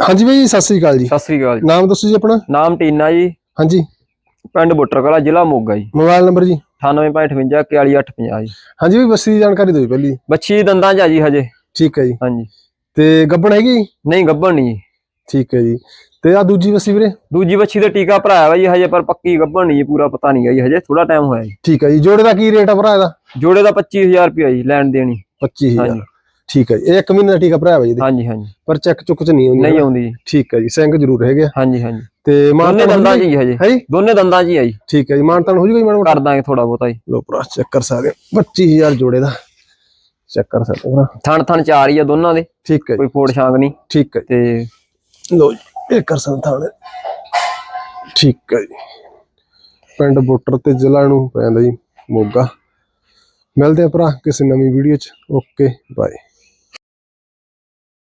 ਹਾਂਜੀ ਬਾਈ ਜੀ ਸਤਿ ਸ੍ਰੀ ਅਕਾਲ ਜੀ। ਸਤਿ ਸ੍ਰੀ ਅਕਾਲ ਜੀ। ਨਾਮ ਦੱਸੋ ਜੀ ਆਪਣਾ? ਨਾਮ ਟੀਨਾ ਜੀ। ਹਾਂਜੀ। ਪਿੰਡ ਬੁੱਟਰਕਲਾ ਜ਼ਿਲ੍ਹਾ ਮੋਗਾ ਜੀ। ਮੋਬਾਈਲ ਨੰਬਰ ਜੀ? 9858 41850 ਜੀ ਹਾਂਜੀ ਵੀ ਬੱਸੀ ਦੀ ਜਾਣਕਾਰੀ ਦਿਓ ਜੀ ਪਹਿਲੀ। ਬੱਚੀ ਦੰਦਾਂ ਚ ਆ ਜੀ ਹਜੇ। ਠੀਕ ਹੈ ਜੀ। ਹਾਂਜੀ। ਤੇ ਗੱਬਣ ਹੈਗੀ? ਜੀ? ਨਹੀਂ ਗੱਭਣ ਨਹੀਂ ਜੀ। ਠੀਕ ਹੈ ਜੀ। ਤੇ ਆ ਦੂਜੀ ਬੱਸੀ ਵੀਰੇ? ਦੂਜੀ ਬੱਚੀ ਤੇ ਟੀਕਾ ਭਰਾਇਆ ਵਾ ਜੀ ਹਜੇ ਪਰ ਪੱਕੀ ਗੱਭਣ ਨਹੀਂ ਜੀ ਪੂਰਾ ਪਤਾ ਨਹੀਂ ਹੈ ਜੀ ਹਜੇ ਥੋੜਾ ਟਾਈਮ ਹੋਇਆ ਜੀ। ਠੀਕ ਹੈ ਜੀ। ਜੋੜੇ ਦਾ ਕੀ ਰੇਟ ਆ ਭਰਾ ਇਹਦਾ? ਜੋੜੇ ਦਾ 25000 ਰੁਪਇਆ ਜੀ ਲੈਣ ਦੇਣੀ। 25000 ਹਾਂਜੀ। ਠੀਕ ਹੈ ਜੀ। ਇਹ ਇੱਕ ਮਹੀਨੇ ਦਾ ਟੀਕਾ ਭਰਾਇਆ ਵਾ ਜੀ ਇਹਦੇ। ਹਾਂਜੀ ਹਾਂਜੀ। ਪਰ ਚੈੱਕ ਚੁੱਕ ਚ ਨਹੀਂ ਹੁੰਦੀ ਨਹੀਂ ਆਉਂਦੀ ਜੀ। ਠੀਕ ਹੈ ਜੀ ਸਿੰਘ ਜ਼ਰੂਰ ਹੈਗੇ ਆ। ਹਾਂਜੀ ਹਾਂਜੀ। ਤੇ ਦੋਨੇ ਮਾਨਤਾਨ ਦੰਦਾਂ ਚ ਹੀ ਹਜੇ ਹੈ ਜੀ? ਦੋਨੇ ਦੰਦਾਂ ਚ ਹੀ ਜੀ। ਠੀਕ ਹੈ ਜੀ ਮਾਨਤਾਨ ਹੋ ਜੂਗਾ ਜੀ ਮੈਡਮ ਕਰ ਦਾਂਗੇ ਥੋੜਾ ਬਹੁਤਾ ਜੀ। ਲੋ ਭਰਾ ਚੈੱਕ ਕਰ ਸਕਦੇ ਹੋ 25000 ਜੋੜੇ ਦਾ। ਚੈੱਕ ਕਰ ਸਕਦੇ ਹੋ ਭਰਾ। ਥਣ ਥਣ ਚਾਰ ਹੀ ਆ ਦੋਨਾਂ ਦੇ। ਠੀਕ ਹੈ ਜੀ। ਕੋਈ ਫੋੜ ਛਾਂਗ ਨਹੀਂ। ਠੀਕ ਹੈ ਤੇ ਜੀ ਲੋ ਜੀ ਇਹ ਕਰ ਥਾਣੇ। ਠੀਕ ਹੈ ਜੀ। ਪਿੰਡ ਬੋਟਰ ਤੇ ਜ਼ਿਲ੍ਹਾ ਨੂੰ ਪੈਂਦਾ ਜੀ ਮੋਗਾ। ਮਿਲਦੇ ਆ ਭਰਾ ਕਿਸੇ ਨਵੀਂ ਵੀਡੀਓ ਚ। Okay bye.